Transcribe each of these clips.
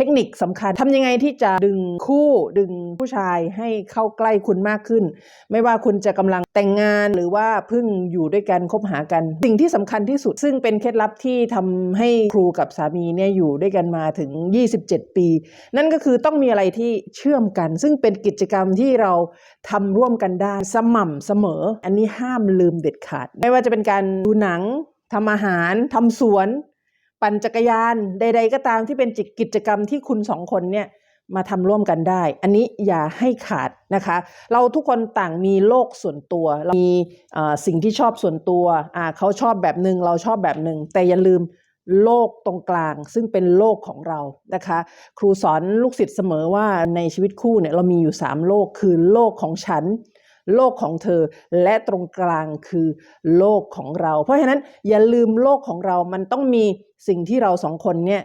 เทคนิคสำคัญทำยังไงที่จะดึงคู่ดึงผู้ชายให้เข้าใกล้คุณมากขึ้น ไม่ว่าคุณจะกำลังแต่งงานหรือว่าเพิ่งอยู่ด้วยกันคบหากัน สิ่งที่สำคัญที่สุด ซึ่งเป็นเคล็ดลับที่ทำให้ครูกับสามีเนี่ยอยู่ด้วยกันมาถึง 27 ปี นั่นก็คือต้องมีอะไรที่เชื่อมกัน ซึ่งเป็นกิจกรรมที่เราทำร่วมกันได้สม่ำเสมอ อันนี้ห้ามลืมเด็ดขาด ไม่ว่าจะเป็นการดูหนังทำอาหารทำสวน ปั่นจักรยานใด ๆ ก็ตามที่เป็นกิจกรรมที่คุณสองคนเนี่ยมาทำร่วมกันได้ อันนี้อย่าให้ขาดนะคะ เราทุกคนต่างมีโลกส่วนตัว เรามีสิ่งที่ชอบส่วนตัวเขาชอบแบบหนึ่งเราชอบแบบหนึ่งแต่อย่าลืมโลกตรงกลาง ซึ่งเป็นโลกของเรานะคะ ครูสอนลูกศิษย์เสมอว่าในชีวิตคู่เนี่ยเรามีอยู่ 3 โลกคือโลกของฉัน โลกของเธอ และตรงกลางคือโลกของเรา เพราะฉะนั้นอย่าลืมโลกของเรามันต้องมีสิ่งที่เราสองคนเนี่ย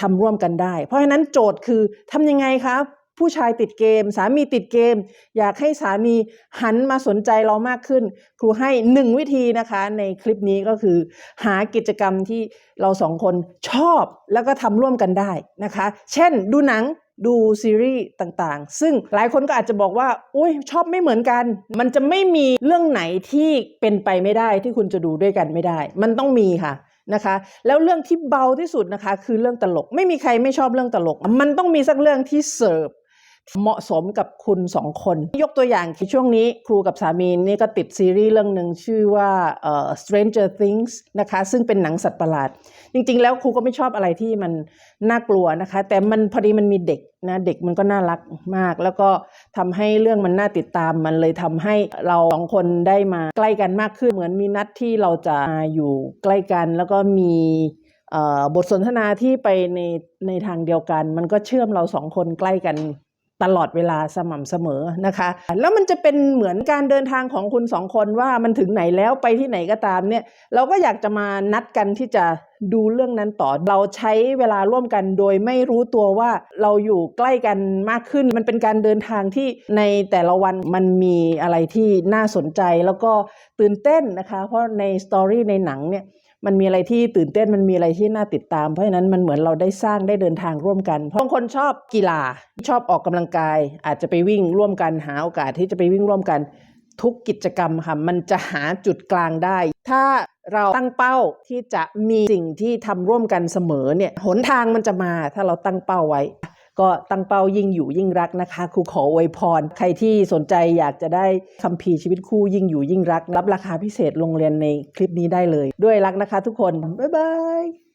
ทำร่วมกันได้ เพราะฉะนั้นโจทย์คือทำยังไงครับผู้ชายติดเกม สามีติดเกม อยากให้สามีหันมาสนใจเรามากขึ้น ครูให้หนึ่งวิธีนะคะในคลิปนี้ก็คือ หากิจกรรมที่เราสองคนชอบแล้วก็ทำร่วมกันได้นะคะ เช่น ดูหนังดูซีรีส์ต่างๆ ซึ่งหลายคนก็อาจจะบอกว่า อุ้ยชอบไม่เหมือนกัน มันจะไม่มีเรื่องไหนที่เป็นไปไม่ได้ที่คุณจะดูด้วยกันไม่ได้ มันต้องมีค่ะนะคะ แล้วเรื่องที่เบาที่สุดนะคะ คือเรื่องตลก ไม่มีใครไม่ชอบเรื่องตลก มันต้องมีสักเรื่องที่เสิร์ฟ เหมาะสมกับคุณสองคน ยกตัวอย่างคือช่วงนี้ครูกับสามีนี่ก็ติดซีรีส์เรื่องหนึ่งชื่อว่า Stranger Things นะคะ ซึ่งเป็นหนังสัตว์ประหลาด จริง ๆ แล้วครูก็ไม่ชอบอะไรที่มันน่ากลัวนะคะ แต่มันพอดีมันมีเด็กนะเด็กมันก็น่ารักมาก แล้วก็ทำให้เรื่องมันน่าติดตามมันเลยทำให้เราสองคนได้มาใกล้กันมากขึ้นเหมือนมีนัดที่เราจะมาอยู่ใกล้กันแล้วก็มีบทสนทนาที่ไปในในทางเดียวกัน มันก็เชื่อมเราสองคนใกล้กัน ตลอดเวลาสม่ำเสมอนะคะ แล้วมันจะเป็นเหมือนการเดินทางของคุณสองคนว่ามันถึงไหนแล้วไปที่ไหนก็ตามเนี่ยเราก็อยากจะมานัดกันที่จะดูเรื่องนั้นต่อเราใช้เวลาร่วมกันโดยไม่รู้ตัวว่าเราอยู่ใกล้กันมากขึ้น มันเป็นการเดินทางที่ในแต่ละวันมันมีอะไรที่น่าสนใจแล้วก็ตื่นเต้นนะคะ เพราะในสตอรี่ในหนังเนี่ย มันมีอะไรที่ตื่นเต้นมันมีอะไรที่น่าติดตาม เพราะฉะนั้นมันเหมือนเราได้สร้างได้เดินทางร่วมกันบางคนชอบกีฬาชอบออกกำลังกาย อาจจะไปวิ่งร่วมกันหาโอกาสที่จะไปวิ่งร่วมกัน ทุกกิจกรรมค่ะมันจะหาจุดกลางได้ ถ้าเราตั้งเป้าที่จะมีสิ่งที่ทำร่วมกันเสมอเนี่ยหนทางมันจะมาถ้าเราตั้งเป้าไว้ ก็ตั้งเป้ายิ่งอยู่ยิ่งรักนะคะครูขออวยพร ใครที่สนใจอยากจะได้คัมภีร์ชีวิตคู่ยิ่งอยู่ยิ่งรัก รับราคาพิเศษโรงเรียนในคลิปนี้ได้เลย ด้วยรักนะคะทุกคน บ๊ายบาย